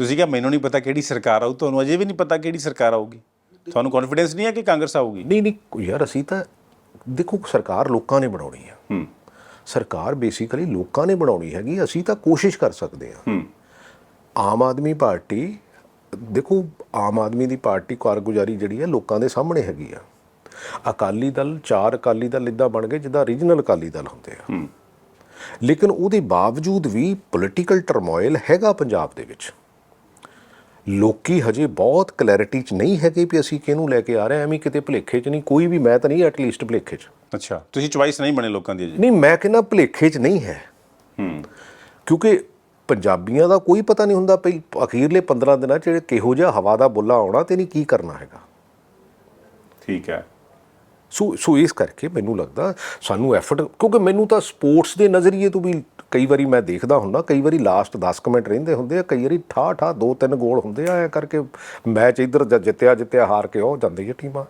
ਤੁਸੀਂ ਕਿਹਾ ਮੈਨੂੰ ਨਹੀਂ ਪਤਾ ਕਿਹੜੀ ਸਰਕਾਰ ਆਊ ਤੁਹਾਨੂੰ ਅਜੇ ਵੀ ਨਹੀਂ ਪਤਾ ਕਿਹੜੀ ਸਰਕਾਰ ਆਊਗੀ। ਤੁਹਾਨੂੰ ਕੌਨਫੀਡੈਂਸ ਨਹੀਂ ਹੈ ਕਿ ਕਾਂਗਰਸ ਆਊਗੀ? ਨਹੀਂ ਨਹੀਂ ਯਾਰ ਅਸੀਂ ਤਾਂ ਦੇਖੋ ਸਰਕਾਰ ਲੋਕਾਂ ਨੇ ਬਣਾਉਣੀ ਹੂੰ। ਸਰਕਾਰ ਬੇਸਿਕਲੀ ਲੋਕਾਂ ਨੇ ਬਣਾਉਣੀ ਹੈਗੀ ਅਸੀਂ ਤਾਂ ਕੋਸ਼ਿਸ਼ ਕਰ ਸਕਦੇ ਹਾਂ। ਆਮ ਆਦਮੀ ਪਾਰਟੀ ਦੇਖੋ ਆਮ ਆਦਮੀ ਦੀ ਪਾਰਟੀ ਕਾਰਗੁਜ਼ਾਰੀ ਜਿਹੜੀ ਹੈ ਲੋਕਾਂ ਦੇ ਸਾਹਮਣੇ ਹੈਗੀ ਆ। ਅਕਾਲੀ ਦਲ ਚਾਰ ਅਕਾਲੀ ਦਲ ਇਦਾਂ ਬਣ ਗਏ ਜਿੱਦਾਂ ਰੀਜਨਲ ਅਕਾਲੀ ਦਲ ਹੁੰਦੇ ਆ। ਲੇਕਿਨ ਉਹਦੇ ਬਾਵਜੂਦ ਵੀ ਪੋਲੀਟੀਕਲ ਟਰਮੋਇਲ ਹੈਗਾ ਪੰਜਾਬ ਦੇ ਵਿੱਚ। ਲੋਕੀ ਹਜੇ ਬਹੁਤ ਕਲੈਰਿਟੀ 'ਚ ਨਹੀਂ ਹੈਗੇ ਵੀ ਅਸੀਂ ਕਿਹਨੂੰ ਲੈ ਕੇ ਆ ਰਹੇ ਹਾਂ। ਐਵੇਂ ਕਿਤੇ ਭੁਲੇਖੇ 'ਚ ਨਹੀਂ ਕੋਈ ਵੀ ਮੈਂ ਤਾਂ ਨਹੀਂ ਐਟਲੀਸਟ ਭੁਲੇਖੇ 'ਚ। ਅੱਛਾ ਤੁਸੀਂ ਚੁਆਇਸ ਨਹੀਂ ਬਣੇ ਲੋਕਾਂ ਦੀ ਨਹੀਂ ਮੈਂ ਕਹਿੰਦਾ ਭੁਲੇਖੇ 'ਚ ਨਹੀਂ ਹੈ। ਹੂੰ। ਕਿਉਂਕਿ ਪੰਜਾਬੀਆਂ ਦਾ ਕੋਈ ਪਤਾ ਨਹੀਂ ਹੁੰਦਾ ਪਈ ਅਖੀਰਲੇ 15 ਦਿਨਾਂ 'ਚ ਜਿਹੜੇ ਕਿਹੋ ਜਿਹਾ ਹਵਾ ਦਾ ਬੁੱਲਾ ਆਉਣਾ ਤੇ ਨਹੀਂ ਕੀ ਕਰਨਾ ਹੈਗਾ। ਠੀਕ ਹੈ। ਸੋ ਸੋ ਇਸ ਕਰਕੇ ਮੈਨੂੰ ਲੱਗਦਾ ਸਾਨੂੰ ਐਫਰਟ ਕਿਉਂਕਿ ਮੈਨੂੰ ਤਾਂ ਸਪੋਰਟਸ ਦੇ ਨਜ਼ਰੀਏ ਤੋਂ ਵੀ ਕਈ ਵਾਰੀ ਮੈਂ ਦੇਖਦਾ ਹੁੰਦਾ, ਕਈ ਵਾਰੀ ਲਾਸਟ 10 ਕੁ ਮਿੰਟ ਰਹਿੰਦੇ ਹੁੰਦੇ ਆ, ਕਈ ਵਾਰੀ ਠਾ ਠਾ ਦੋ ਤਿੰਨ ਗੋਲ ਹੁੰਦੇ ਆ, ਐ ਕਰਕੇ ਮੈਚ ਇੱਧਰ ਜ- ਜਿੱਤਿਆ ਜਿੱਤਿਆ ਹਾਰ ਕੇ ਉਹ ਜਾਂਦੀ ਹੈ ਟੀਮਾਂ।